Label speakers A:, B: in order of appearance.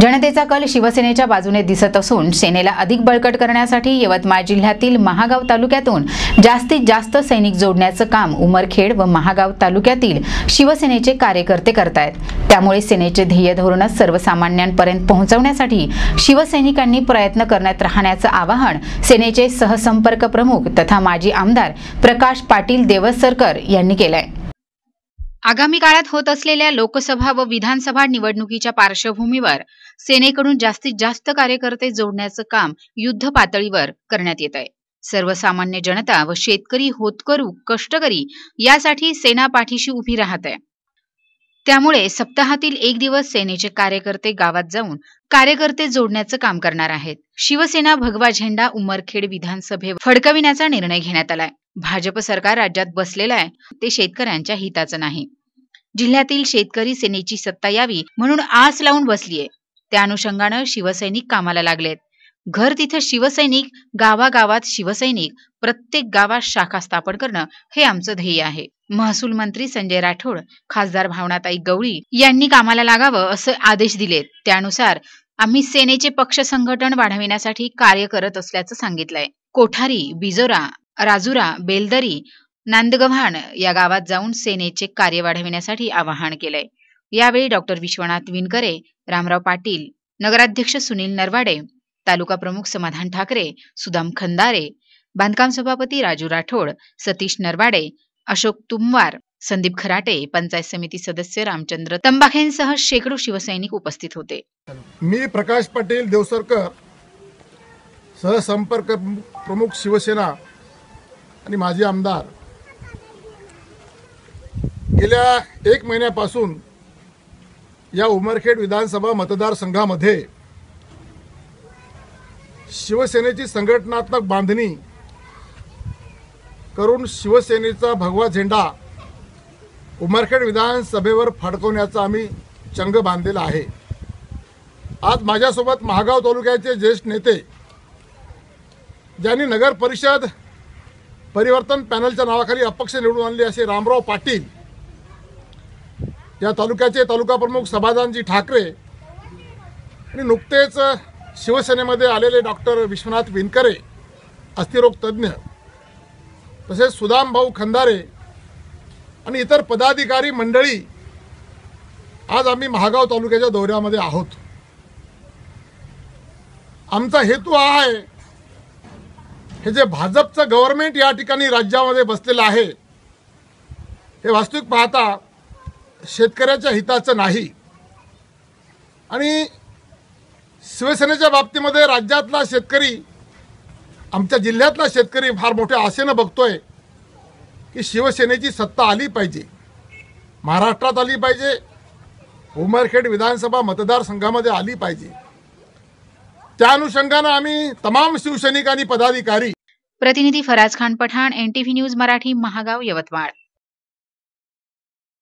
A: जनतेचा कल शिवसेनेच्या बाजूने दिसत असून सेनेला अधिक बळकट करण्यासाठी यवतमाळ जिल्ह्यातील महागाव तालुक्यातून जास्तीत जास्त सैनिक जोडण्याचं काम उमरखेड व महागाव तालुक्यातील शिवसेनेचे कार्यकर्ते करतायत. त्यामुळे सेनेचे ध्येय धोरणच सर्वसामान्यांपर्यंत पोहोचवण्यासाठी शिवसैनिकांनी प्रयत्न करण्यात राहण्याचं आवाहन सेनेचे सहसंपर्क प्रमुख तथा माजी आमदार प्रकाश पाटील देवसरकर यांनी केलंय. आगामी काळात होत असलेल्या लोकसभा व विधानसभा निवडणुकीच्या पार्श्वभूमीवर सेनेकडून जास्तीत जास्त कार्यकर्ते जोडण्याचं काम युद्ध पातळीवर करण्यात येत आहे. सर्वसामान्य जनता व शेतकरी होतकरू कष्टकरी यासाठी सेना पाठीशी उभी राहत आहे. त्यामुळे सप्ताहातील एक दिवस सेनेचे कार्यकर्ते गावात जाऊन कार्यकर्ते जोडण्याचं काम करणार आहेत. शिवसेना भगवा झेंडा उमरखेड विधानसभेवर फडकविण्याचा निर्णय घेण्यात आलाय. भाजप सरकार राज्यात बसलेलं आहे ते शेतकऱ्यांच्या हिताचं नाही. जिल्ह्यातील शेतकरी सेनेची सत्ता यावी म्हणून आस लावून बसलीये. त्या अनुषंगानं शिवसैनिक कामाला लागलेत. घर तिथं शिवसैनिक गावागावात शिवसैनिक प्रत्येक गावात शाखा स्थापन करणं हे आमचं ध्येय आहे. महसूल मंत्री संजय राठोड खासदार भावनाताई गवळी यांनी कामाला लागावं असे आदेश दिलेत. त्यानुसार आम्ही सेनेचे पक्ष संघटन वाढविण्यासाठी कार्य करत असल्याचं सांगितलंय. कोठारी बिजोरा राजुरा बेलदरी नांदगव्हाण या गावात जाऊन सेनेचे कार्य वाढविण्यासाठी आवाहन केलंय. यावेळी डॉक्टर विश्वनाथ विनकरे रामराव पाटील नगराध्यक्ष सुनील नरवाडे तालुका प्रमुख समाधान ठाकरे सुदाम खंदारे बांधकाम सभापती राजू राठोड सतीश नरवाडे अशोक तुमवार संदीप खराटे पंचायत समिती सदस्य रामचंद्र तंबाखेंसह शेकडो शिवसैनिक उपस्थित होते.
B: मी प्रकाश पाटील देवसरकर सहसंपर्क प्रमुख शिवसेना आणि माजी आमदार. गेल्या एक महिन्यापासून या उमरखेड विधानसभा मतदारसंघामध्ये शिवसेनेची संघटनात्मक बांधणी करून शिवसेनेचा भगवा झेंडा उमरखेड विधानसभेवर फडकवण्याचा आम्ही चंग बांधलेला आहे. आज माझ्यासोबत महागाव तालुक्याचे ज्येष्ठ नेते ज्यांनी नगर परिषद परिवर्तन पॅनलच्या नावाखाली अपक्ष निवडून आणले असे रामराव पाटील. या तालुक्याचे तालुका प्रमुख समाधानजी ठाकरे आणि नुकतेच शिवसेनेमध्ये आलेले डॉक्टर विश्वनाथ विनकरे अस्थिरोग तज्ज्ञ तसेच सुदाम भाऊ खंदारे आणि इतर पदाधिकारी मंडळी आज आम्ही महागाव तालुक्याच्या दौऱ्यामध्ये आहोत. आमचा हेतू हा आहे हे जे भाजपचं गव्हर्नमेंट या ठिकाणी राज्यामध्ये बसलेलं आहे हे वास्तविक पाहता शेतकऱ्याच्या हिताचं नाही. आणि शिवसेनेच्या बाबतीमध्ये राज्यातला शेतकरी आमच्या जिल्ह्यातला शेतकरी फार मोठ्या आशेनं बघतोय की शिवसेनेची सत्ता आली पाहिजे. महाराष्ट्रात आली पाहिजे. उमरखेड विधानसभा मतदारसंघामध्ये आली पाहिजे. त्या अनुषंगानं आम्ही तमाम शिवसैनिक आणि पदाधिकारी
A: प्रतिनिधी फराज खान पठाण एनटीव्ही न्यूज मराठी महागाव यवतमाळ.